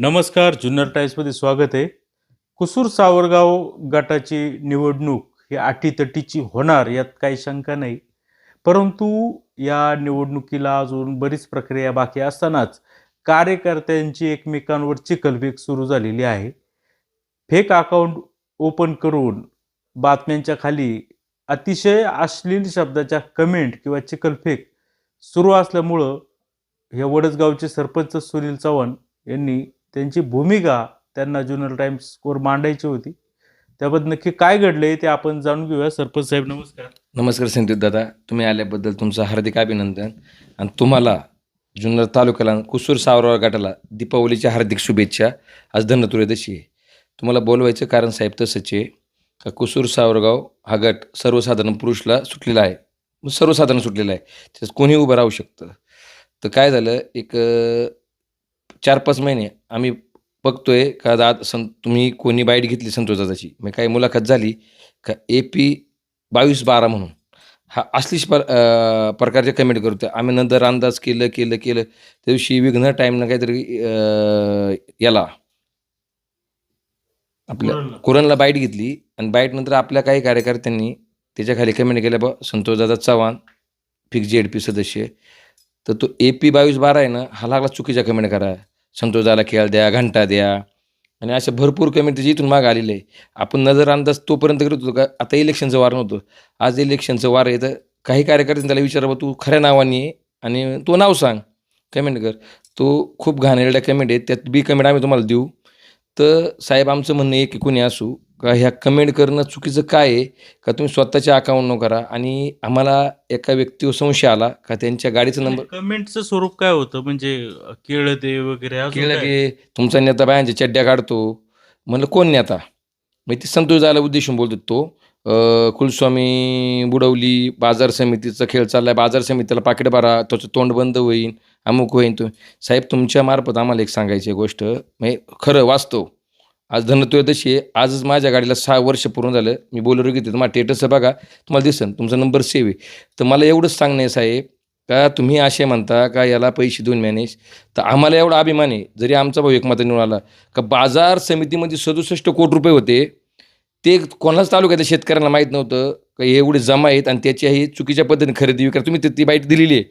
नमस्कार जुन्नर टाईम्समध्ये स्वागत आहे. कुसूर सावरगाव गटाची निवडणूक ही अटीतटीची होणार यात काही शंका नाही. परंतु या निवडणुकीला अजून बरीच प्रक्रिया बाकी असतानाच कार्यकर्त्यांची एकमेकांवर चिखलफेक सुरू झालेली आहे. फेक अकाउंट ओपन करून बातम्यांच्या खाली अतिशय अश्लील शब्दाच्या कमेंट किंवा चिखलफेक सुरू असल्यामुळं हे वडसगावचे सरपंच सुनील चव्हाण यांनी त्यांची भूमिका त्यांना ज्युनल टाइम्स स्कोर मांडायची होती. त्याबद्दल नक्की काय घडलंय ते आपण जाणून घेऊया. सरपंच साहेब नमस्कार. नमस्कार संदीप दादा. तुम्ही आल्याबद्दल तुमचं हार्दिक अभिनंदन. आणि तुम्हाला जुन्नर तालुक्याला कुसूर सावराव गटाला दीपावलीच्या हार्दिक शुभेच्छा. आज धनत्रयोदशी आहे. तुम्हाला बोलवायचं कारण साहेब तसंच आहे का कुसूर सावरगाव हा गट सर्वसाधारण पुरुषला सुटलेला आहे. सर्वसाधारण सुटलेला आहे. त्याच्यात कोणी उभं राहू शकतं. तर काय झालं? एक चार पाच महिने आम्ही बघतोय का दाद सं तुम्ही कोणी बाईट घेतली संतोष दादाची मग काही मुलाखत झाली का ए पी बावीस बारा म्हणून. हा असलीच पर प्रकारचे कमेंट करतो आम्ही नंतर अंदाज केलं केलं केलं. त्या दिवशी विघ्न टाईमनं काहीतरी अं, याला आपल्या कुरणला. बाईट घेतली आणि बाईट नंतर आपल्या काही कार्यकर्त्यांनी त्याच्याखाली कमेंट केल्या बा संतोषदादा चव्हाण फिक्स जेड पी सदस्य. तर तो ए पी बावीस बारा आहे ना हा लागला चुकीच्या कमेंट करा. संतोषाला खेळ द्या घंटा द्या. आणि अशा भरपूर कमेंट त्याची इथून माग आलेले आहे. आपण नजर अंदाज तोपर्यंत करत होतो का? आता इलेक्शनचं वार नव्हतं. आज इलेक्शनचं वार आहे तर काही कार्यकर्त्यांनी त्याला विचारावं तू खऱ्या नावाने ये आणि तो नाव सांग. कमेंट कर. तो खूप घाणेरड्या कमेंट आहेत. त्यात बी कमेंट आम्ही तुम्हाला देऊ. तर साहेब आमचं म्हणणं आहे की कोणी असू ह्या कमेंट करणं चुकीचं काय आहे? का तुम्ही स्वतःच्या अकाउंट न करा आणि आम्हाला एका व्यक्तीवर संशय आला का त्यांच्या गाडीचा नंबर कमेंटचं स्वरूप काय होतं? म्हणजे केळ दे वगैरे अजून केलं काय? की तुमचा नेता बायांच्या चड्ड्या काढतो. म्हणलं कोण नेता? मग ते संतोष जायला उद्देशून बोलतो तो. कुलस्वामी बुडवली बाजार समितीचा खेळ चाललाय. बाजार समितीला पाकिट भरा त्याचं तोंड बंद होईन अमुक होईन तो. साहेब तुमच्या मार्फत आम्हाला एक सांगायची गोष्ट. म्हणजे खरं वास्तव. आज धनत्रयोदशी आहे. आजच माझ्या गाडीला सहा वर्ष पूर्ण झालं. मी बोलरो घेते तुम्हाला टेटस बघा. तुम्हाला दिसन. तुमचा नंबर सेव्ह आहे. तर मला एवढंच सांगण्यास आहे साहेब का तुम्ही असे म्हणता का याला पैसे देऊन मॅनेज तर आम्हाला एवढा अभिमान आहे. जरी आमचा भाऊ एकमात्र निवडून आला का बाजार समितीमध्ये सदुसष्ट कोटी रुपये होते ते कोणाच तालुक्यात शेतकऱ्यांना माहीत नव्हतं का हे एवढे जमा आहेत आणि त्याच्याही चुकीच्या पद्धतीने खरेदी विक्री तुम्ही ती- ती बाईट दिलेली आहे.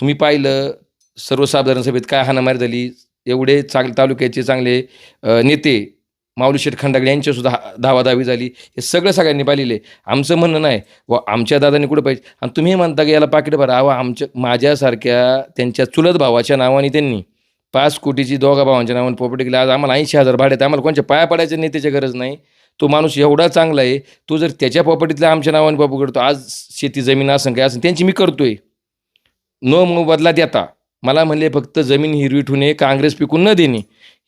तुम्ही पाहिलं सर्वसाधारण सभेत काय हाणामारी झाली एवढे चांगले तालुक्याचे चांगले नेते माऊली शेठ खंडागळे यांच्यासुद्धा धावाधावी झाली. हे सगळं सगळ्यांनी पाहिलेलं आहे. आमचं म्हणणं नाही व आमच्या दादांनी कुठं पाहिजे? आणि तुम्ही म्हणता की याला पाकिट भरा. अहो आमच्या माझ्यासारख्या त्यांच्या चुलत भावाच्या नावाने त्यांनी पाच कोटीची दोघा भावांच्या नावाने प्रॉपर्टी केली. आज आम्हाला ऐंशी हजार भाडे आम्हाला कोणच्या पाया पडायच्या नेत्याची गरज नाही. तो माणूस एवढा चांगला आहे. तो जर त्याच्या प्रॉपर्टीतल्या आमच्या नावाने बाबू करतो आज शेती जमीन असं काय असं त्यांची मी करतोय. न मोबदला देता. मला म्हणले फक्त जमीन हिरवी ठेवणे काँग्रेस पिकून न देणे.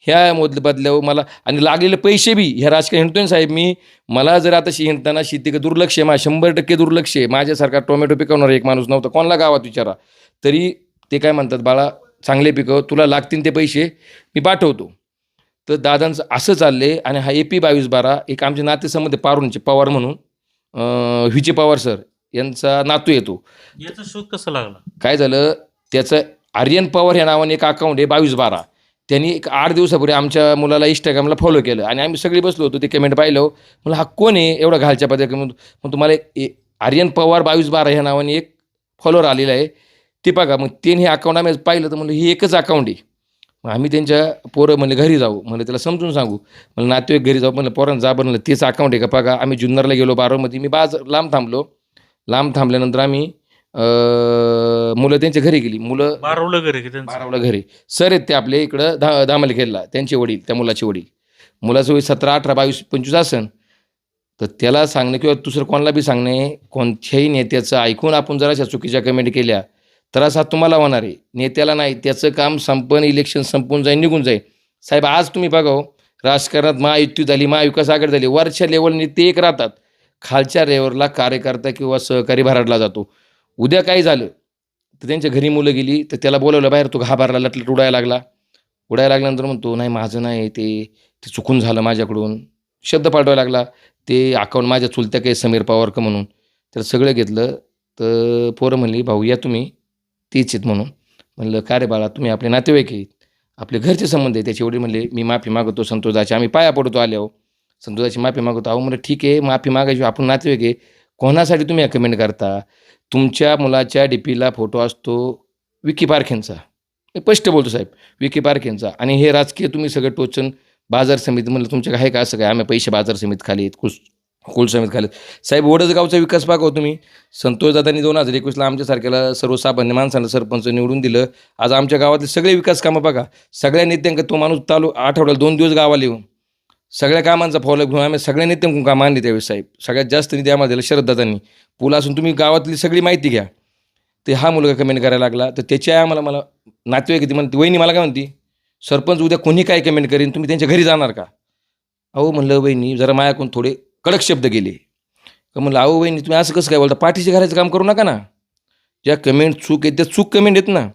ह्या मोद बदल्यावर मला आणि लागलेले पैसे बी ह्या राजकीय हिंडतोय ना साहेब मी. मला जर आता हिंडताना शेती का दुर्लक्ष आहे मा शंभर टक्के दुर्लक्ष आहे. माझ्यासारखा टोमॅटो पिकवणारा एक माणूस नव्हता. कोणाला गावात विचारा. तरी ते काय म्हणतात बाळा चांगले पिकव तुला लागतील ते पैसे मी पाठवतो. तर दादांचं असं चाललंय आणि हा ए पी बावीस बारा एक आमचे नातेसंबंध पारूनचे पवार म्हणून. अं, व्हिचे पवार सर यांचा नातू येतो याचा शोध कसा लागला? काय झालं त्याचं आर्यन पवार या नावाने एक अकाउंट आहे बावीस बारा. त्यांनी एक आठ दिवसापूर्वी आमच्या मुलाला इंस्टाग्रामला फॉलो केलं. आणि आम्ही सगळी बसलो होतो ते कमेंट पाहिलं. मला हा कोण आहे? एवढा घालच्या पद्धती मग तुम्हाला एक ए- आर्यन पवार बावीस बारा ह्या नावाने एक फॉलोअर आलेला आहे. ते बघा मग त्यांनी हे अकाउंट आम्ही पाहिलं तर म्हणलं ही एकच अकाउंट आहे. मग आम्ही त्यांच्या पोरं म्हणले घरी जाऊ. म्हणलं त्याला समजून सांगू. म्हणलं नातेवाईक घरी जाऊ. म्हणलं पोरांना जा बनलं तेच अकाउंट आहे का? बघा आम्ही जुन्नरला गेलो बारामती. मी बाज लांब थांबलो. लांब थांबल्यानंतर आम्ही मुलं त्यांच्या घरी गेली. मुलं बारवलं घरी की त्यांचं? बारावला घरी. सर आहेत ते आपले इकडं धा धामाली खेळला त्यांचे वडील त्या मुलाचे वडील. मुलाचं वय सतरा अठरा बावीस पंचवीस असन. तर त्याला सांगणं किंवा दुसरं कोणाला बी सांगणे कोणत्याही नेत्याचं ऐकून आपण जर अशा चुकीच्या कमेंट केल्या त्रास हा तुम्हाला होणार आहे. नेत्याला नाही त्याचं काम संपन इलेक्शन संपून जाईल निघून जाईल साहेब आज तुम्ही बघा हो, राजकारणात महायुती झाली महाविकास आघाडी झाली. वरच्या लेवलने ते एक राहतात. खालच्या लेवलला कार्यकर्ता किंवा सहकारी भराडला जातो. उद्या काय झालं तर त्यांच्या घरी मुलं गेली तर त्याला बोलवलं बाहेर तो घाबरला लटलट उडायला लागला. उडायला लागल्यानंतर म्हणतो नाही माझं नाही ते ते चुकून झालं माझ्याकडून. शब्द पाठवायला लागला ते अकाउंट माझ्या चुलत्या काही समीर पवारकर म्हणून. तर सगळं घेतलं तर पोरं म्हणली भाऊ या तुम्ही तीच आहेत म्हणून. म्हणलं का रे बाळा तुम्ही आपले नातेवाईक आहेत आपले घरचे संबंध आहे त्याचे एवढे म्हणले मी माफी मागवतो संतोषाची आम्ही पाया पडतो आल्यावर. संतोषाची माफी मागवतो अहो म्हणलं ठीक आहे माफी मागायची आपण नातेवाईक आहे कोणासाठी तुम्ही कमेंट करता? तुमच्या मुलाच्या डीपीला फोटो असतो विकी पारखेंचा. स्पष्ट बोलतो साहेब विकी पारखेंचा. आणि हे राजकीय तुम्ही सगळं टोचन बाजार समिती म्हणलं तुमच्या आहे का असं काय? आम्ही पैसे बाजार समिती खाली आहेत कुस कुल समिती खाली आहेत. साहेब वडसगावचा विकास पाहतो तुम्ही. संतोष दादांनी दोन हजार एकवीसला आमच्यासारख्याला सर्वसामान्य माणसांना सरपंच निवडून दिलं. आज आमच्या गावातले सगळे विकास कामं बघा. सगळ्या नेत्यांक तो माणूस चालू आठवड्याला दोन दिवस गावाला येऊन. सगळ्या कामांचा फॉलो घेऊन आम्ही सगळ्या नेत्यांकडून काम आणले त्यावेळेस साहेब. सगळ्यात जास्त निधी आम्हाला दिला शरददादांनी पूल असून तुम्ही गावातली सगळी माहिती घ्या. ते हा मुलगा कमेंट करायला लागला. तर त्याची आई आम्हाला मला नातेवाईक ती म्हणते वहिनी मला काय म्हणती? सरपंच उद्या कोणी काय कमेंट करेन? तुम्ही त्यांच्या घरी जाणार का? अहो म्हणलं वहिनी जरा मायाकून थोडे कडक शब्द गेले. का म्हणलं अहो वहिनी तुम्ही असं कसं काय बोलता? पाठीशी घराचं काम करू नका ना. ज्या कमेंट चूक आहेत त्या चूक कमेंट आहेत ना.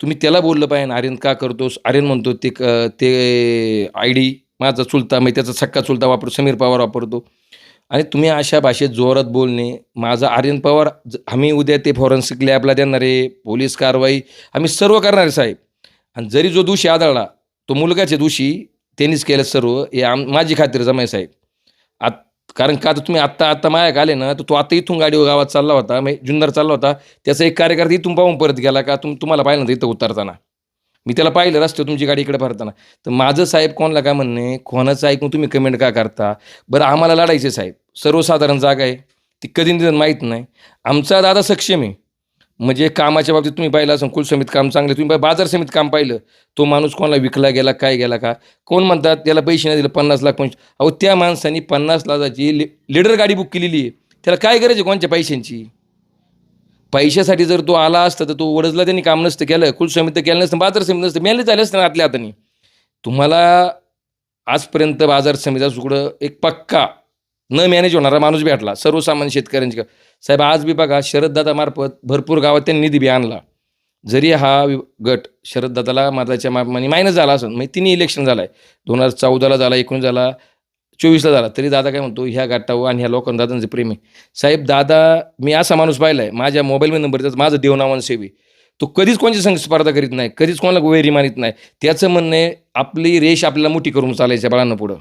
तुम्ही त्याला बोललं पाहिजे. आर्यन का करतोस? आर्यन म्हणतो ते क- ते आय डी माझा चुलता मग त्याचा सक्का चुलता वापरतो समीर पवार वापरतो. आणि तुम्ही अशा भाषेत जोरात बोलणे माझा आर्यन पवार ज- आम्ही उद्या ते फॉरेन्सिक लॅबला देणार आहे पोलीस कारवाई आम्ही सर्व करणार आहे साहेब. आणि जरी जो दोषी आढळला तो मुलगाच्या दोषी त्यांनीच केलं सर्व हे आम माझी खात्री जमाय साहेब. आत कारण का तर तुम्ही आत्ता आत्ता मायाक आले ना तर तो आता इथून गाडीवर गावात चालला होता म्हणजे जुन्नर चालला होता त्याचा एक कार्यकर्ता इथून पाहून परत गेला का तुम तुम्हाला पाहिलं ना इथं उतरताना. मी त्याला पाहिलं रस्त्यावर तुमची गाडी इकडे भरताना. तर माझं साहेब कोणाला काय म्हणणे? कोणाचं ऐकून तुम्ही कमेंट का करता? बरं आम्हाला लढायचे साहेब. सर्वसाधारण जागा आहे. ती कधी निधन माहीत नाही. आमचा दादा सक्षम आहे. म्हणजे कामाच्या बाबतीत तुम्ही पाहिलं असं कुलसमित काम चांगलं. तुम्ही बाजार समित काम पाहिलं. तो माणूस कोणाला विकला गेला काय गेला का? कोण म्हणतात त्याला पैसे नाही दिले पन्नास लाख पंच अहो त्या माणसाने पन्नास लाखाची लिडर गाडी बुक केलेली आहे. त्याला काय गरज आहे कोणत्या पैशांची? पैशासाठी जर तो आला असता तर तो वडजला त्यांनी काम नसतं केलं कुलस्वामित्व केलं नसतं बाजार समिती नसतं मेले झाले असतं ना आतल्या हाताने तुम्हाला आजपर्यंत बाजार समितीचा सुकडं एक पक्का न मॅनेज होणारा माणूस भेटला सर्वसामान्य शेतकऱ्यांची. साहेब आज बी बघा शरददादामार्फत भरपूर गावात त्यांनी निधी बी आणला. जरी हा गट शरददादाला मताच्या मापमाने मायनस झाला असं म्हणजे तिन्ही इलेक्शन झालं आहे दोन हजार चौदाला झाला एकोणीस झाला चोवीसला झाला. तरी दादा काय म्हणतो ह्या गटावर आणि ह्या लोकांना दादांचे प्रेम आहे. साहेब दादा मी असा माणूस पाहिला आहे माझ्या मोबाईलमध्ये नंबर त्याचा माझं देवनामान सेवी. तो कधीच कोणची संघ स्पर्धा करीत नाही कधीच कोणाला वैरी मानित नाही. त्याचं म्हणणं आहे आपली रेष आपल्याला मोठी करून चालायच्या बाळांना पुढं.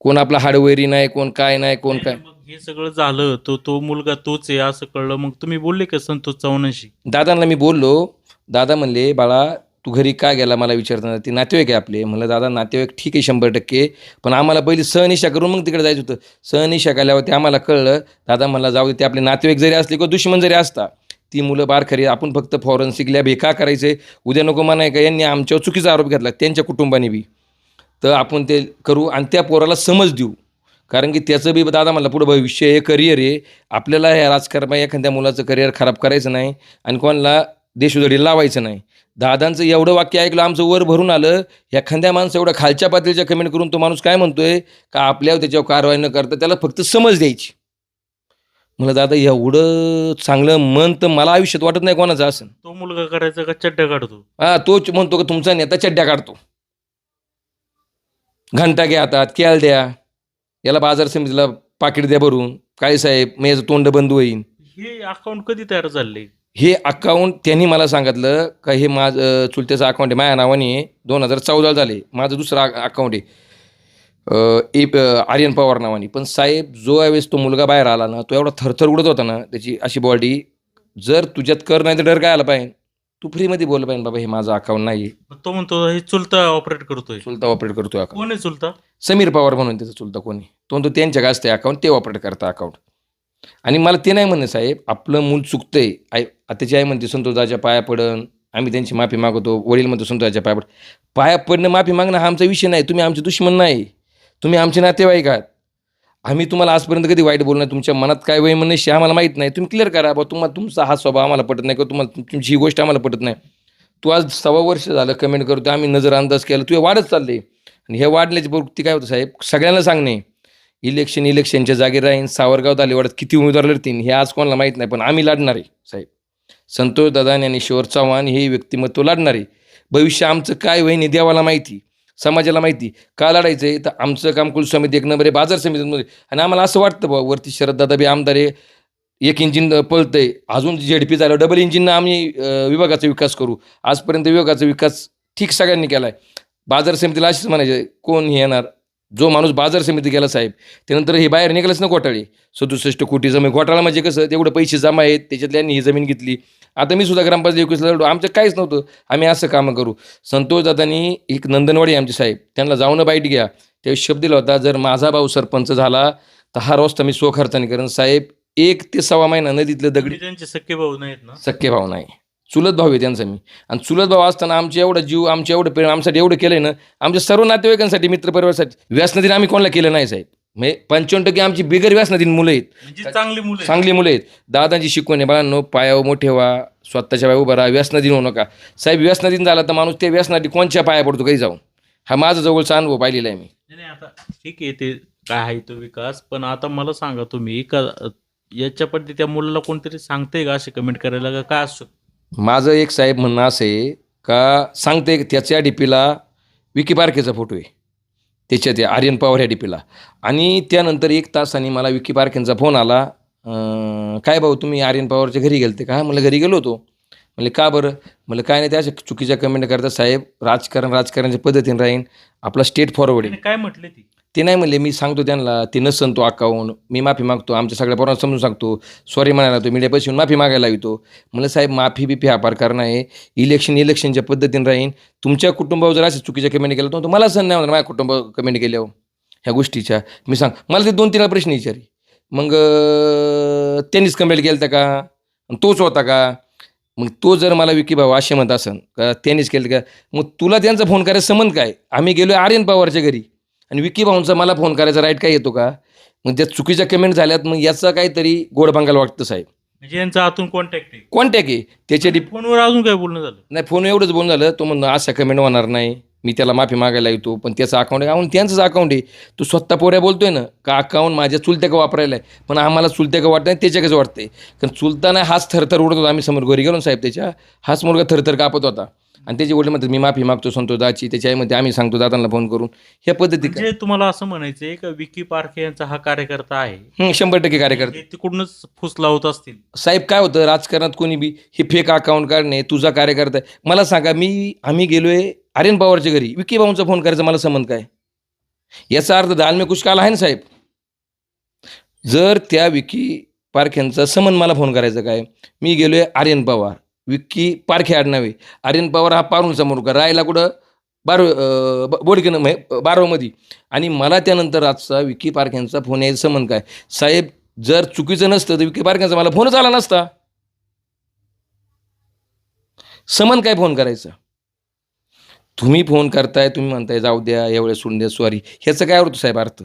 कोण आपला हाडवैरी नाही कोण काय नाही कोण काय. मग हे सगळं झालं तो तो मुलगा तोच आहे असं कळलं. मग तुम्ही बोलले का संतोष चव्हाणांशी? दादांना मी बोललो. दादा म्हणले बाळा तू घरी का गेला मला विचारताना? ते नातेवाईक आहे आपले. म्हणलं दादा नातेवाईक ठीक आहे शंभर टक्के. पण आम्हाला पहिली सहनिशा करून मग तिकडे जायचं होतं. सहनिशा केल्यावर ते आम्हाला कळलं. दादा मला जाऊ दे ते आपले नातेवाईक जरी असले किंवा दुश्मन जरी असता ती मुलं बार खरी आपण फक्त फॉरेन्सिक लॅब हे का करायचे उद्या नको म्हणाय का? यांनी आमच्यावर चुकीचा आरोप घेतला. त्यांच्या कुटुंबाने बी. तर आपण ते करू आणि त्या पोराला समज देऊ. कारण की त्याचं बी दादा म्हणलं पुढं भविष्य हे करिअर आहे. आपल्याला ह्या राजकारण एखाद्या मुलाचं करिअर खराब करायचं नाही आणि कोणाला देशोधडी लावायचं नाही. दादांचं एवढं वाक्य ऐकलं आमचं वर भरून आलं. एखाद्या माणसं एवढं खालच्या पातळीच्या कमेंट करून तो माणूस काय म्हणतोय? का आपल्यावर त्याच्यावर कारवाई न करता त्याला फक्त समज द्यायची. मला दादा एवढं चांगलं मन तर मला आयुष्यात वाटत नाही कोणाचं असं तो मुलगा करायचा का चड्ड्या काढतो? हा तोच म्हणतो का तुमचा नेता चड्ड्या काढतो. घंटा घ्या हातात केल द्या. याला बाजार समितीला पाकिट द्या भरून. काय साहेब मग याचं तोंड बंद होईन. हे अकाउंट कधी तयार झाले हे अकाउंट त्यांनी मला सांगितलं का हे माझं चुलत्याचं अकाउंट आहे. माझ्या नावाने दोन हजार चौदा झाले. माझं दुसरं अकाउंट आहे. ए आर्यन पवार नावाने. पण साहेब जो यावेळेस तो मुलगा बाहेर आला ना तो एवढा थरथर उडत होता ना त्याची अशी बॉडी जर तुझ्यात कर नाही तर डर काय आला पाहिजे? तू फ्रीमध्ये बोललं पाहिजे बाबा हे माझं अकाउंट नाही तो म्हणतो हे चुलता ऑपरेट करतोय. चुलता ऑपरेट करतो अकाउंट कोण आहे चुलता? समीर पवार म्हणून त्याचा चुलता कोणी तो म्हणतो त्यांच्या असते अकाउंट ते ऑपरेट करता अकाउंट आणि मला ते नाही म्हणणं साहेब आपलं मूल चुकतंय. आई त्याची आई म्हणते संतोषाच्या पाया पडन. आम्ही त्यांची माफी मागवतो. वडील म्हणतो संतोषाच्या पाया पड पाया पडणं माफी मागणं हा आमचा विषय नाही. तुम्ही आमचे दुश्मन नाही. तुम्ही आमचे नातेवाईक आहात. आम्ही तुम्हाला आजपर्यंत कधी वाईट बोलणार तुमच्या मनात काय वय म्हणणं हे आम्हाला माहीत नाही. तुम्ही क्लिअर करा बा तुम्हाला तुमचा हा स्वभाव आम्हाला पटत नाही किंवा तुम्हाला तुमची ही गोष्ट आम्हाला पटत नाही. तू आज सव्वा वर्ष झालं कमेंट करतो आम्ही नजर अंदाज केला. तू हे वाढत चालले. आणि हे वाढल्याची प्रवृत्ती काय होतं साहेब? सगळ्यांना सांगणे. इलेक्शन इलेक्शनच्या जागी राहीन. सावरगाव दालेवाड्यात किती उमेदवार लढतील हे आज कोणाला माहीत नाही पण आम्ही लाडणार आहे साहेब. संतोष दादा ज्ञानेश्वर चव्हाण हे व्यक्तिमत्व लाडणार आहे. भविष्य आमचं काय होईन देवाला माहिती समाजाला माहिती. का लढायचं आहे? तर आमचं काम कुलस्वामी एक नंबर आहे बाजार समितीमध्ये. आणि आम्हाला असं वाटतं बा वरती शरददादा बी आमदार आहे एक इंजिन पळतंय अजून झेडपी झालं डबल इंजिननं आम्ही विभागाचा विकास करू. आजपर्यंत विभागाचा विकास ठीक सगळ्यांनी केला आहे बाजार समितीला अशीच म्हणायचे कोण हे येणार? जो माणूस बाजार समिती गेला साहेब त्यानंतर हे बाहेर निघालंच ना घोटाळे सदुसष्ट कोटी जमीन घोटाळा म्हणजे कसं तेवढे पैसे जमा आहेत त्याच्यातल्यांनी ही जमीन घेतली. आता मी सुद्धा ग्रामपंचायत एकवीसला लढलो आमचं काहीच नव्हतं. आम्ही असं कामं करू. संतोष दादांनी एक नंदनवाडी आमचे साहेब त्यांना जाऊन बाईट घ्या. त्यावेळी शब्द दिला होता जर माझा भाऊ सरपंच झाला तर हा रस्ता मी स्वखर्चाने करेन. साहेब एक ते सव्वा महिना नदीतले दगडी त्यांचे सख्खे भाऊ नाहीत ना? सख्खे भाव नाही. चुलत भाऊ आहे त्यांचा मी. आणि चुलत भाऊ असताना आमचे एवढं जीव आमचे एवढं प्रेम आमच्यासाठी एवढं केलंय ना आमच्या सर्व नातेवाईकांसाठी मित्रपरिवारासाठी व्यासनदीन आम्ही कोणाला केलं नाही साहेब. म्हणजे पंचावन्न टक्के आमची बिगर व्यासनदीन मुलं आहेत. म्हणजे चांगली मुलं आहेत. चांगली मुलं आहेत. दादांची शिकवण आहे बाळांनो पायावर मोठे व्हा स्वतःच्या पाया उभा राहा व्यसनाधीन होऊ नका. साहेब व्यसनाधीन झाला तर माणूस त्या व्यसनाधी कोणच्या पाया पडतो काही जाऊन? हा माझा जवळचा अनुभव पाहिलेला आहे मी. नाही आता ठीक आहे ते काय आहे तो विकास पण आता मला सांगा तुम्ही का याच्या पद्धती त्या मुलाला कोणतरी सांगते का असे कमेंट करायला का काय असू शकतं? माझं एक साहेब म्हणणं असं आहे का सांगते की त्याच्या डीपीला विकी पारखेचा फोटो आहे. त्याच्या ते आर्यन पवार ह्या डीपीला. आणि त्यानंतर एक तासाने मला विकी पारखेंचा फोन आला. काय भाऊ तुम्ही आर्यन पवारच्या घरी गेलते का? म्हणलं घरी गेलो होतो. म्हणले का बरं? म्हणलं काय नाही त्या चुकीच्या कमेंट करता साहेब. राजकारण राजकारणाच्या पद्धतीने राहीन. आपला स्टेट फॉरवर्ड आहे. काय म्हटलं ती? ते नाही म्हणले मी सांगतो त्यांना ते नसन तो अकाऊंट मी माफी मागतो आमच्या सगळ्या पोरांना समजून सांगतो. सॉरी म्हणायला तो मीडिया पैसे माफी मागायला येतो म्हणलं साहेब माफी बिफी हा प्रकार नाही इलेक्शन इलेक्शनच्या पद्धतीने राहीन. तुमच्या कुटुंबावर जर असे चुकीच्या कमेंट केलं तर मला सण नाही होणार माझ्या कुटुंब कमेंट केल्यावर. ह्या गोष्टीच्या. मी सांग मला ते दोन तीन प्रश्न विचारी. मग त्यांनीच कमेंट केलं का? आणि तोच होता का? मग तो जर मला विकी भाऊ असे म्हणत असन का त्यांनीच केलं का? मग तुला त्यांचा फोन करायचं संबंध काय? आम्ही गेलो आर्यन पवारच्या घरी. आणि विकी भाऊंचा मला फोन करायचा राईट काय येतो का? मग त्या चुकीच्या कमेंट झाल्यात मग याचा काहीतरी गोड बांगायला वाटतं साहेब. म्हणजे यांचा आतून कॉन्टॅक्ट आहे. कॉन्टॅक्ट आहे. त्याच्या फोनवर अजून काय बोलणं झालं? नाही फोन एवढंच बोलणं झालं. तो म्हणणं अशा कमेंट होणार नाही. मी त्याला माफी मागायला येतो पण त्याचं अकाउंट आहे. अकाउंट त्यांचंच अकाउंट आहे. तो स्वतः पोऱ्या बोलतोय ना का अकाउंट माझ्या चुलत्या का वापरायला आहे? पण आम्हाला चुलत्या का वाटत नाही त्याच्याकच वाटतंय? कारण चुलताना हाच थरथर उडत होता. आम्ही समोर घरी गेलो ना साहेब त्याच्या हाच मुलगा थरथर कापत होता. आणि त्याचे वडील म्हणतात मी माफी मागतो संतोष दाची त्याच्या आईमध्ये आम्ही सांगतो दादांना फोन करून. ह्या पद्धती म्हणजे तुम्हाला असं म्हणायचंय का विकी पारखे यांचा हा कार्यकर्ता आहे. हं, शंभर टक्के कार्यकर्ते. हे तिकडूनच फुस लावत असतील. साहेब काय होतं राजकारणात कोणी बी हे फेक अकाउंट काढणे तुझा कार्यकर्ता आहे. मला सांगा मी आम्ही गेलोय आर्यन पवारच्या घरी. विकी भाऊंचा फोन करायचा मला संबंध काय? याचा अर्थ दालमे कुशकाल आहे ना साहेब? जर त्या विकी पारख्यांचा समन मला फोन करायचा काय? मी गेलोय आर्यन पवार. विक्की पारखे आडनावे आर्यन पवार हा पारूनचा मुलगा. राहायला कुठं? बारो बोडकेनं म्हणजे बारावमध्ये आणि मला त्यानंतर आजचा विकी पारख्यांचा फोन यायचा संबंध काय? साहेब जर चुकीचं नसतं तर विकी पारख्यांचा मला फोनच आला नसता. समन काय फोन करायचा? तुम्ही फोन करताय तुम्ही म्हणताय जाऊ द्या एवढ्या सोडून द्या सॉरी. ह्याचं काय होतं साहेब अर्थ?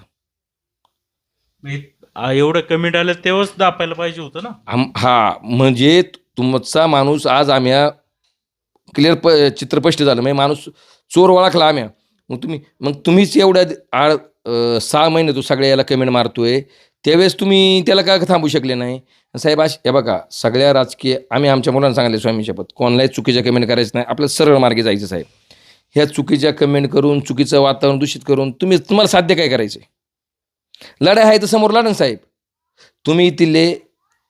एवढं कमेंट आलं तेव्हाच दापायला पाहिजे होतं ना. हा म्हणजे तुमचा माणूस आज आम्या क्लिअर प चित्र स्पष्ट झालं. म्हणजे माणूस चोर ओळखला आम्या मग तुम्ही मग तुम्हीच एवढ्या आळ सहा महिने तो सगळ्या याला कमेंट मारतोय. त्यावेळेस तुम्ही त्याला का थांबू शकले नाही? साहेब अश हे बघा सगळ्या राजकीय आम्ही आमच्या मुलांना सांगितले स्वामी शपथ. कोणालाही चुकीच्या कमेंट करायचं नाही. आपलं सरळ मार्गे जायचं साहेब. ह्या चुकीच्या कमेंट करून चुकीचं वातावरण दूषित करून तुम्ही तुम्हाला साध्य काय करायचं लढाई आहे तर समोर लढा साहेब. तुम्ही तिथले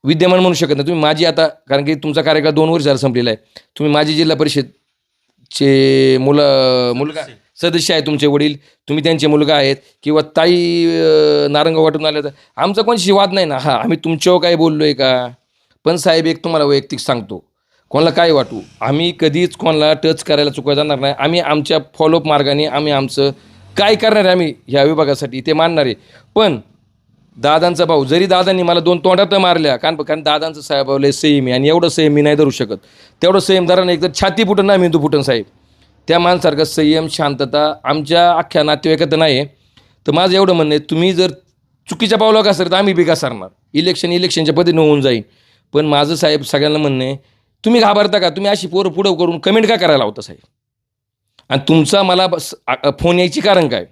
विद्यमान म्हणू शकत नाही. तुम्ही माझी आता कारण की तुमचा कार्यकाळ दोन वर्ष झाला संपलेला आहे. तुम्ही माझी जिल्हा परिषदचे मुलं मुलगा सदस्य. आहे तुमचे वडील. तुम्ही त्यांचे मुलगा आहेत किंवा ताई अं, नारंगाव वाटून आल्या तर. आमचा कोणशी वाद नाही ना. हा आम्ही तुमच्यावर काय बोललो आहे का? पण साहेब एक तुम्हाला वैयक्तिक सांगतो. कोणाला काय वाटू? आम्ही कधीच कोणाला टच करायला चुका जाणार नाही. आम्ही आमच्या फॉलोअप मार्गाने आम्ही आमचं काय करणार आहे आम्ही ह्या विभागासाठी ते मानणार आहे. पण दादांचा भाऊ जरी दादांनी मला दोन तोंडात मारल्या कारण कारण दादांचं साहेब लय संयमी आणि एवढं संयम मी नाही धरू शकत. तेवढं संयम धरा एकतर तर छाती फुटन ना मेंदू फुटन साहेब. त्या माणसारखं संयम शांतता आमच्या अख्ख्या नातेवाईकात नाही आहे तर माझं एवढं म्हणणं आहे तुम्ही जर चुकीच्या पावलं घसरत तर आम्ही बी घसरणार. इलेक्शन इलेक्शनच्या पद्धतीने होऊन जाईल. पण माझं साहेब सगळ्यांना म्हणणं आहे तुम्ही घाबरता का? तुम्ही अशी पोरं पुढं करून कमेंट का करायला होता साहेब? आणि तुमचा मला बस फोन यायची कारण काय?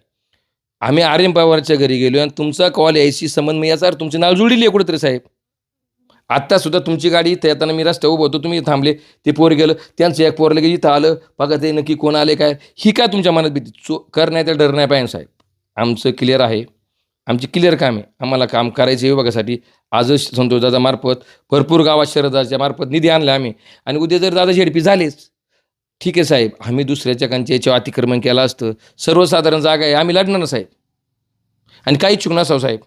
आम्ही आर्यन पवारच्या घरी गेलो आणि तुमचा कॉल यायची संबंध मी याचा अर्थ तुमची नाव जुळलेली आहे कुठेतरी साहेब. आत्ता सुद्धा तुमची गाडी इथं येताना मी रस्त्यावर उभं होतो तुम्ही थांबले ते पोर गेलं त्यांचं एक पोर लगेच इथं आलं बघा ते नक्की कोण आले काय ही काय तुमच्या मनात भीती? चो कर नाही तर डर नाही पाहिजे साहेब. आमचं क्लिअर आहे आमची क्लिअर काम आहे आम्हाला काम करायचं आहे विभागासाठी आजच संतोष दादा मार्फत भरपूर गावात शरदाच्या मार्फत निधी आणला आम्ही. आणि उद्या जर दादा झेडपी झालेच ठीक आहे साहेब आम्ही दुसऱ्याच्या कांच्या याच्यावर अतिक्रमण केलं असतं. सर्वसाधारण जागा आहे आम्ही लढणार ना साहेब? आणि काही चुक नसावं साहेब.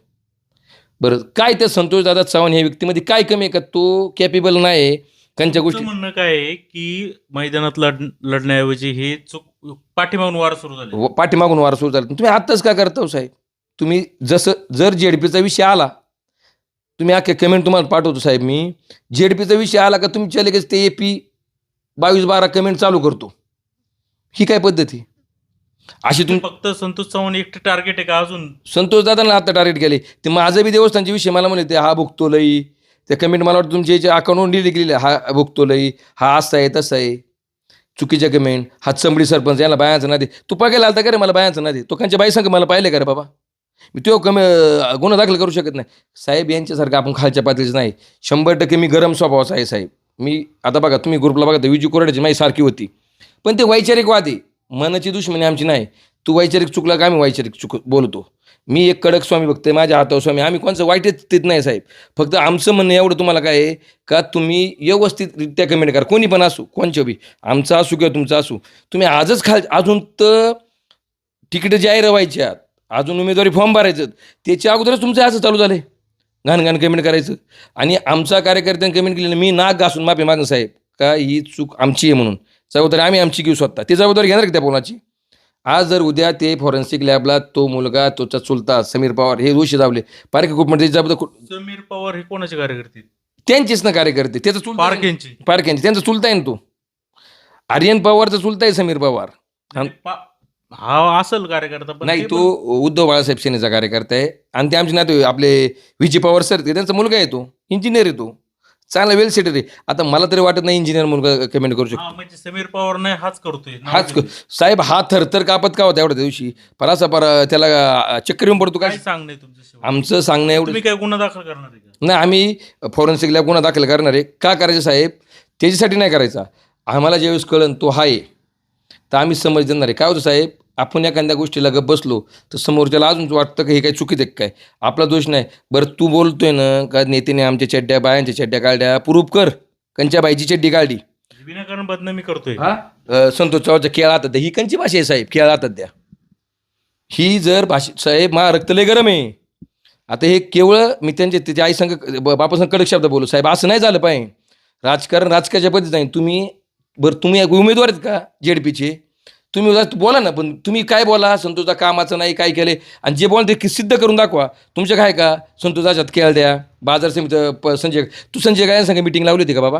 बरं काय त्या संतोषदादा चव्हाण ह्या व्यक्तीमध्ये काय कमी आहे का? तो कॅपेबल नाही आहे त्यांच्या गोष्टी म्हणणं काय आहे की मैदानात लढ लढण्याऐवजी हे चूक पाठीमागून वार सुरू झाले. व- पाठीमागून वार सुरू झाला. तुम्ही आत्ताच का करता हो साहेब? तुम्ही जसं जर जेडपीचा विषय आला तुम्ही अख्खे कमेंट तुम्हाला पाठवतो साहेब मी. जेडपीचा विषय आला का तुमच्या लगेच ते ए पी बावीस बारा कमेंट चालू करतो. ही काय पद्धती अशी तुम फक्त संतोष चव्हाण एकटे टार्गेट आहे का अजून? संतोष दादांना आता टार्गेट केले ते माझं बी देवस्थानचे विषय मला म्हणले ते हा भुगतो लई. त्या कमेंट मला वाटतं तुमच्या याच्या अकाउंटवर डिलीट केलेले हा भुगतो लई. हा असा आहे तसा आहे. चुकीच्या कमेंट हा चंबडी सरपंच याला बायाचं ना दे तू पाहायला आलता का रे? मला बायाचं ना दे तो कांच्या बाई सांग मला पाहिले का रे बाबा? मी तो कमी गुन्हा दाखल करू शकत नाही. साहेब यांच्यासारखं आपण खालच्या पातळीचं नाही. शंभर टक्के मी गरम स्वभावाचा आहे साहेब. मी आता बघा तुम्ही ग्रुपला बघा विजू कोरड्याची माझी सारखी होती. पण ते वैचारिक वाद आहे. मनाची दुश्मनी आमची नाही. तू वैचारिक चुकला का आम्ही वैचारिक चुक बोलतो? मी एक कडक स्वामी बघतोय माझ्या हातावर स्वामी आम्ही कोणचं वाईटच तिथ नाही साहेब. फक्त आमचं म्हणणं एवढं तुम्हाला काय आहे का तुम्ही व्यवस्थितरित्या कमेंट करा. कोणी पण असू कोणच्या बी. आमचं असू किंवा तुमचं असू. तुम्ही आजच खाल अजून तर तिकीट जाहीर व्हायच्यात. अजून उमेदवारी फॉर्म भरायचं त्याच्या अगोदरच तुमचं असं चालू झालंय. घाण घाण कमेंट करायचं. आणि आमचा कार्यकर्त्यांनी कमेंट केलेलं मी नाक घासून माफी मागणं साहेब का ही चूक आमची आहे म्हणून. जबाबदारी आम्ही आमची घेऊ स्वतः. ती जबाबदारी घेणार का त्या पोलाची आज जर उद्या ते फॉरेन्सिक लॅबला तो मुलगा तोचा चुलता समीर पवार हे दोषी दावले पारखे खूप म्हणजे जबाबदार समीर पवार हे कोणाचे कार्यकर्ते? त्यांचेच ना कार्यकर्ते. त्याचा चुलता आहे. पारखेंचे पारख्यांचे त्यांचा चुलता आहे ना तो. आर्यन पवारचा चुलता आहे समीर पवार. पा- हा असेल कार्यकर्ता पण नाही ते तो उद्धव बाळासाहेब सेनेचा कार्यकर्ता आहे. आणि ते आमचे नाते आपले विजय पवार सर ते त्यांचा मुलगा आहे तो. इंजिनियर आहे तो. चांगला वेल सेटर आहे. आता मला तरी वाटत नाही इंजिनियर मुलगा कमेंट करू पण- शकतो. हा, म्हणजे समीर पवार नाही हाच करतोय. नाव हाच. साहेब हा थरथर कापत का होता एवढ्या दिवशी? परासा पर त्याला अं, चक्कर येऊन पडतो काय काय? सांगणे आमचं सांगणं एवढं तुम्ही काय गुन्हा दाखल करणार आहे का? नाही आम्ही फॉरेन्सिक लॅब गुन्हा दाखल करणार आहे. का करायचं साहेब? त्याच्यासाठी नाही करायचा. आम्हाला ज्यावेळेस कळन तो आहे तर आम्ही समज देणार आहे. काय होतं साहेब? आपण एखाद्या गोष्टीला गप बसलो तर समोरच्याला अजून वाटतं की हे काय चुकीत आहे का काय? आपला दोष नाही. बरं तू बोलतोय ना का नेत्याने आमच्या चड्ड्या बायांच्या चड्ड्या काढल्या प्रूफ कर. कंच्या बाईची चड्डी काढली विनाकारण बदनामी करतोय. हा? संतोष चव्हाणच्या खेळ हातात द्या. ही कंची भाषा आहे साहेब खेळ हातात द्या. ही जर भाषा साहेब मा रक्त लय गरम आहे. आता हे केवळ मी त्यांच्या त्याच्या आई संघ बापासंग कडक शब्द बोलू साहेब असं नाही झालं पाहिजे. राजकारण राजकारच्या पद्धती नाही तुम्ही बरं तुम्ही एक उमेदवार आहेत का? जेडपीचे. तुम्ही उद्या बोला ना पण तुम्ही काय बोला? संतोषदा कामाचं नाही काय केले आणि जे बोला ते सिद्ध करून दाखवा. तुमच्या काय का? संतोषाच्यात खेळ द्या. बाजार समिती प- संजय तू संजय काय संघ मिटिंग लावली होती का बाबा?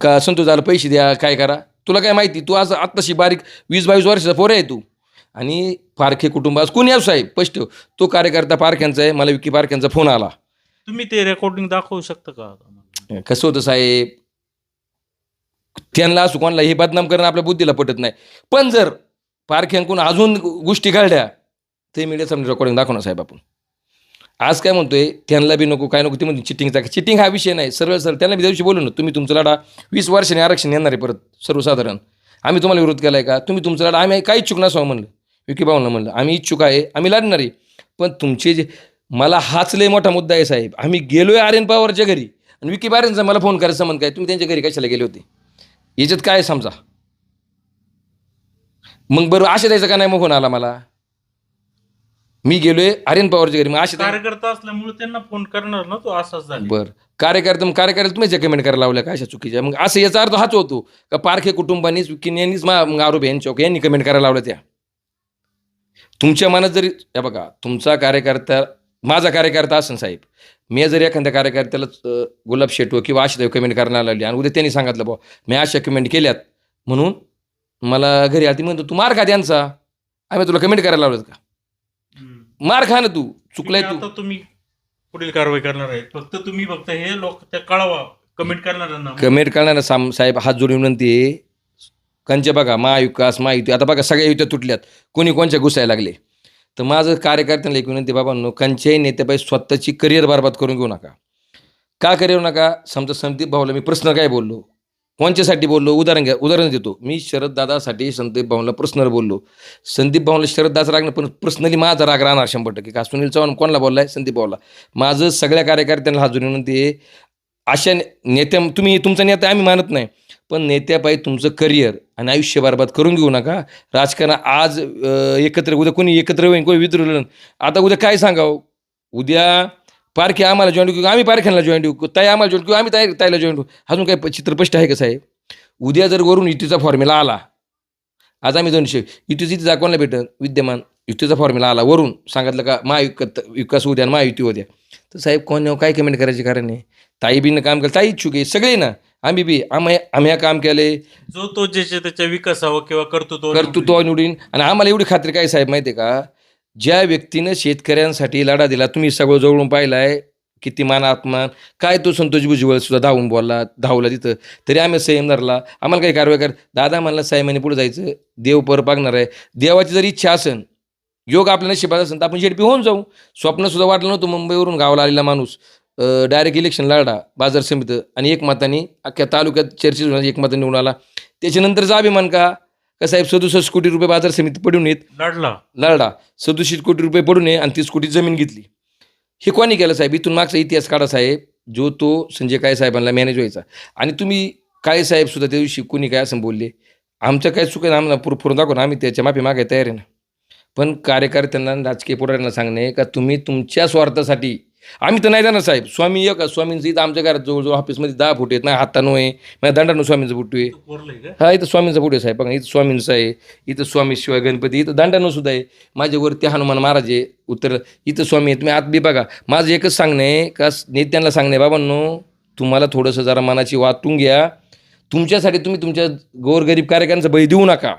का संतोषाला पैसे द्या काय करा? तुला काय माहिती? तू आज आत्ताशी बारीक वीस बावीस वर्षाचा पोर आहे तू. आणि पारखे कुटुंबास कोणी असो साहेब? स्पष्ट. तो कार्यकर्ता पारख्यांचा आहे. मला विकी पारख्यांचा फोन आला. तुम्ही ते रेकॉर्डिंग दाखवू शकता का? कसं होतं साहेब? त्यांना असू कोणाला हे बदनाम करणं आपल्या बुद्धीला पटत नाही. पण जर पारख्यांकून अजून गोष्टी काढल्या ते मीडिया समजा रेकॉर्डिंग दाखवणार साहेब आपण. आज काय म्हणतोय त्यांना बी नको काय नको ते म्हणते चिटिंगचा चिटिंग हा विषय नाही. सरळ सरळ त्यांना बी त्या दिवशी बोलू ना तुम्ही तुमचा लढा वीस वर्षाने आरक्षण येणार आहे परत सर्वसाधारण. आम्ही तुम्हाला विरोध केला आहे का? तुम्ही तुमचा लढा आम्ही काही इच्छुक नसावं म्हणलं. विकी भाऊंना म्हणलं आम्ही इच्छुक आहे आम्ही लढणार आहे. पण तुमचे जे मला हाच लय मोठा मुद्दा आहे साहेब. आम्ही गेलोय आर्यन पवारच्या घरी. आणि विकी बारेंचा मला फोन करायचं म्हण काय? तुम्ही त्यांच्या घरी कशाला गेले होते? याच्यात काय समजा? मग बरं आशा द्यायचा का नाही मग फोन आला मला मी गेलोय आर्यन पवारच्या घरी मग आशा कार्यकर्ता असल्यामुळे त्यांना फोन करणार ना तो? असाच झाला. बर. कार्यकर्ते मग कार्यकर्ते तुम्ही कमेंट करायला लावल्या का अशा चुकीच्या? मग असं याचा अर्थ हाच होतो का पारखे कुटुंबानीच विकीन यांनीच मा- मग आरोप यांच्या यांनी कमेंट करायला लावल्या त्या. तुमच्या मनात जरी हे बघा तुमचा कार्यकर्ता माझा कार्यकर्ता असेल साहेब. मी जर एखाद्या कार्यकर्त्याला गुलाब शेटो किंवा आशादेव कमेंट करायला लावली आणि उद्या त्यांनी सांगितलं बुवा मी अशा कमेंट केल्यात. म्हणून मला घरी आधी म्हणतो तू मार खा त्यांचा. आम्ही तुला कमेंट करायला लावलं का. मार खा ना तू. चुकलाय तू. तुम्ही पुढील कारवाई करणार आहे फक्त तुम्ही फक्त हे लोक त्या कळवा. कमेंट करणाऱ्यांना. कमेंट करणारा साम साहेब हात जोडून विनंती आहे. कंचे बघा महाविकास महायुती. आता बघा सगळ्या युत्या तुटल्यात. कोणी कोणच्या घुसायला लागले? तर माझं कार्यकर्त्यांना एक विनंती बाबांनो कंच्याही नेत्यापाई स्वतःची करिअर बरबाद करून घेऊ नका. का करू नका? समजा संदीप भाऊला मी प्रश्न काय बोललो? कोणच्यासाठी बोललो? उदाहरण घ्या उदाहरण देतो. मी शरद दादासाठी संदीप भाऊला प्रश्न बोललो. संदीप भाऊला शरद दादा राग नाही पण पर्सनली माझा राग राहणार शंभर टक्के. का सुनील चव्हाण कोणाला बोललाय? संदीप भाऊला. माझं सगळ्या कार्यकर्त्यांना हाजरी विनंती आहे अशा ने- नेत्या तुम्ही तुमचा नेता आम्ही मानत नाही. पण नेत्यापायी तुमचं करिअर आणि आयुष्य बरबाद करून घेऊ नका. राजकारण आज एकत्र उद्या कोणी एकत्र होईल कोणी विद्रोह आता उद्या काय सांगावं? उद्या पारखे आम्हाला जॉईन करू आम्ही पारख्यांना जॉईन देऊ ताई आम्हाला जॉईन करू आम्ही ताई ताईला जॉईन करू अजून काय चित्रपष्ट आहे का साहेब? उद्या जर वरून युतीचा फॉर्म्युला आला आज आम्ही दोनशे युतीची इथे दाखवायला भेटत विद्यमान युतीचा फॉर्म्युला आला वरून. सांगितलं का महायुक विकास उद्या महायुती उद्या. तर साहेब कोण काय कमेंट करायचे कारण आहे? ताई बीनं काम केलं ताई इच्छुक आहे सगळे ना. आम्ही बी आम्ही आम्ही हा काम केले जो तो ज्याच्या त्याच्या विकासावं किंवा कर्तृत्व कर्तृत्व निवडीन आणि आम्हाला एवढी खात्री काय साहेब माहिती आहे का? ज्या व्यक्तीनं शेतकऱ्यांसाठी लढा दिला तुम्ही सगळं जवळून पाहिलाय किती मान आत्मान काय तो संतोष भुजबळ सुद्धा धावून बोलला धावला तिथं. तरी आम्ही संयम धरला. आम्हाला काही कारवाई कर. दादा म्हणला साहेबांनी पुढे जायचं. देव पर पागणार आहे. देवाची जर इच्छा असेल योग आपल्या नशिबात असेल तर आपण शेडपी होऊन जाऊ. स्वप्न सुद्धा वाटलं नव्हतं मुंबईवरून गावाला आलेला माणूस. डायरेक्ट इलेक्शन लढा बाजार समिती आणि एक मताने अख्ख्या तालुक्यात चर्चेत होणार एक मताने निवडून आला. त्याच्यानंतरचा अभिमान का? का साहेब सदुसष्ट कोटी रुपये बाजार समिती पडून येत? लढला. लढा. सदुसष्ट कोटी रुपये पडून ये आणि तीस कोटी जमीन घेतली. हे कोणी केलं साहेब? इथून मागचा इतिहास काढा साहेब. जो तो संजय काळे साहेबांना मॅनेज व्हायचा. आणि तुम्ही काळे साहेब सुद्धा त्या दिवशी कोणी काय असं बोलले? आमचं काय चुक आहे आम्हाला पुर पुरून दाखवून आम्ही त्याच्या माफी मागायला तयार आहे ना. पण कार्यकर्त्यांना राजकीय पुढाऱ्यांना सांगणे का तुम्ही तुमच्या स्वार्थासाठी आम्ही तर नाही जाणार साहेब. स्वामी एक स्वामींचं इथं आमच्या घरात जवळजवळ ऑफिसमध्ये दहा फूट आहेत. नाही हातानं आहे. माझ्या दंडानं स्वामींचं फोटो आहे. हा इथं स्वामींचा पुढे साहेब. बघा इथं स्वामींचं आहे. इथं स्वामी शिवाय गणपती इथं दांडानं सुद्धा आहे. माझ्यावरती हनुमान महाराज आहे. उत्तर इथं स्वामी आहे तुम्ही आत बी बघा. माझं एकच सांगणं आहे का नेत्यांना सांगणे बाबांनो तुम्हाला थोडंसं जरा मनाची वाटून घ्या. तुमच्यासाठी तुम्ही तुमच्या गोरगरीब कार्यकर्त्यांचा बळी देऊ नका.